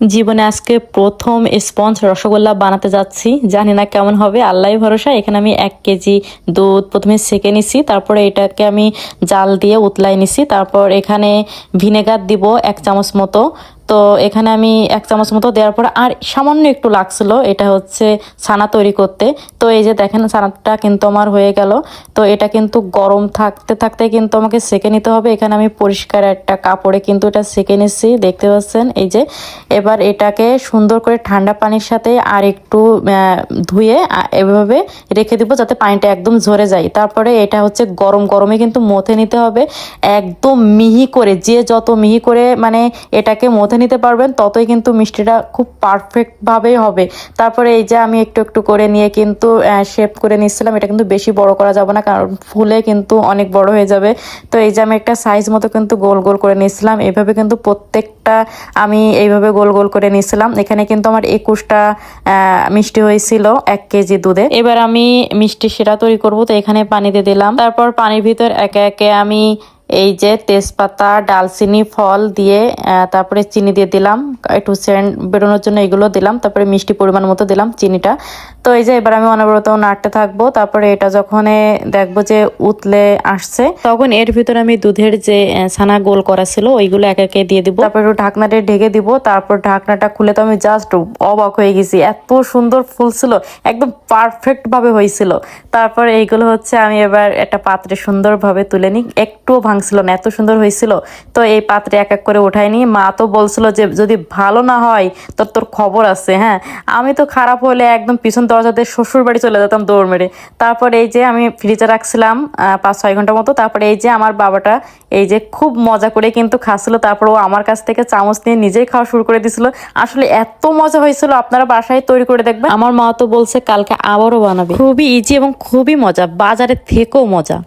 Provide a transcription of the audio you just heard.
জীবনে আজকে প্রথম স্পঞ্জ রসগোল্লা বানাতে যাচ্ছি। জানি না কেমন হবে আল্লাহ ভরসা। এখানে আমি এক কেজি দুধ প্রথমে সেঁকে নিছি, তারপরে এটাকে আমি জাল দিয়ে উতলাই নিছি, তারপর এখানে ভিনেগার দিব এক চামচ মতো। তো এখানে আমি এক চামচ মতো দেওয়ার পর আর সামান্য একটু লাগছিল, এটা হচ্ছে ছানা তৈরি করতে। তো এই যে দেখেন ছানাটা কিন্তু আমার হয়ে গেল। তো এটা কিন্তু গরম থাকতে থাকতে কিন্তু আমাকে সেকে নিতে হবে। এখানে আমি পরিষ্কার একটা কাপড়ে কিন্তু এটা সেকে নিচ্ছি দেখতে পাচ্ছেন? এই যে এবার এটাকে সুন্দর করে ঠান্ডা পানির সাথে আর একটু ধুয়ে এভাবে রেখে দিব যাতে পানিটা একদম ঝরে যায়। তারপরে এটা হচ্ছে গরম, গরমে কিন্তু মথে নিতে হবে। একদম মিহি করে, যে যত মিহি করে মানে এটাকে মথে নিতে পারবেন, ততই কিন্তু মিষ্টিটা খুব পারফেক্ট ভাবে হবে। তারপরে এই যে আমি একটু একটু করে নিয়ে কিন্তু শেপ করে নিচ্ছিলাম, এটা কিন্তু বেশি বড় করা যাবে না, কারণ ফুলে কিন্তু অনেক বড় হয়ে যাবে। তো এই যে আমি একটা সাইজ মতো কিন্তু গোল গোল করে নিয়েছিলাম এইভাবে কিন্তু প্রত্যেকটা আমি এইভাবে গোল গোল করে নিয়েছিলাম এখানে কিন্তু আমার একুশটা মিষ্টি হয়েছিল, এক কেজি দুধে। এবার আমি মিষ্টি সেরা তৈরি করব, তো এখানে পানি দিয়ে দিলাম। তারপর পানির ভিতর একে একে আমি এই যে তেজপাতা, ডালচিনি, ফল দিয়ে তারপরে চিনি দিয়ে দিলাম, একটু সেন্ট বেরোনোর জন্য এগুলো দিলাম, তারপরে মিষ্টি পরিমাণ মতো দিলাম চিনিটা। তো এই যে এবার আমি অনবরত নাড়তে থাকব, তারপরে এটা যখন দেখব যে উতলে আসছে, তখন এর ভিতরে আমি দুধের যে ছানা গোল করা ছিল, ওইগুলো এক একে দিয়ে দিব। তারপর একটু ঢাকনাটা ঢেকে দিব, তারপর ঢাকনাটা খুলে তো আমি জাস্ট অবাক হয়ে গেছি, এত সুন্দর ফুল ছিল, একদম পারফেক্ট ভাবে হয়েছিল। তারপর এইগুলো হচ্ছে আমি এবার একটা পাত্রে সুন্দরভাবে তুলে নিই একটু একটুও ভাঙছিল না এত সুন্দর হয়েছিল। তো এই পাত্রে এক এক করে উঠাই নিই মা তো বলছিল যে যদি ভালো না হয় তো তোর খবর আছে হ্যাঁ? আমি তো খারাপ হলে একদম পিছন দরজাতে শ্বশুর বাড়ি চলে যেতাম দৌড় মেরে। তারপর এই যে আমি ফ্রিজে রাখছিলাম পাঁচ ছয় ঘণ্টার মতো। তারপরে এই যে আমার বাবাটা এই যে খুব মজা করে কিন্তু খাচ্ছিল। তারপর ও আমার কাছ থেকে চামচ নিয়ে নিজেই খাওয়া শুরু করে দিছিল। আসলে এত মজা হয়েছিল আপনারা বাসায় তৈরি করে দেখবেন। আমার মা তো বলছে কালকে আবারও বানাবে। খুবই ইজি এবং খুবই মজা। বাজারে থেকেও মজা।